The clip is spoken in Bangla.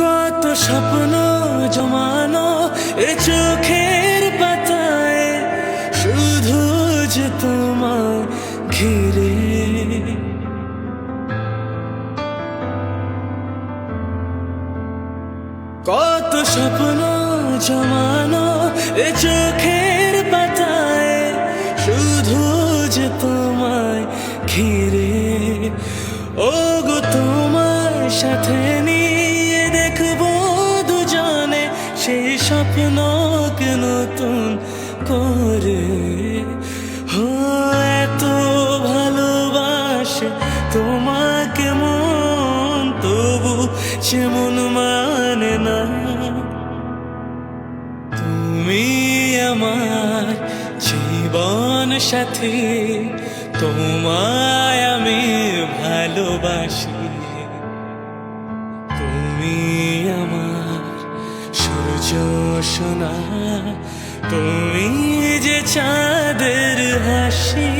কত স্বপ্ন জমানো এ চোখের পাতায়, শুধু যে তোমার ঘিরে। কত স্বপ্ন জমানো এ চোখের পাতায়, শুধু যে তোমায় ঘিরে। ও গো তোমার সাথে নিয়ে স্বপ্নকে নতুন করে? হো এত ভালোবাসে তোমাকে মন, তবু যেমন মানে না। তুমি আমার জীবন সাথী, তোমায় আমি ভালোবাসি। তুমি সোনা তুমি যে চাঁদের হাসি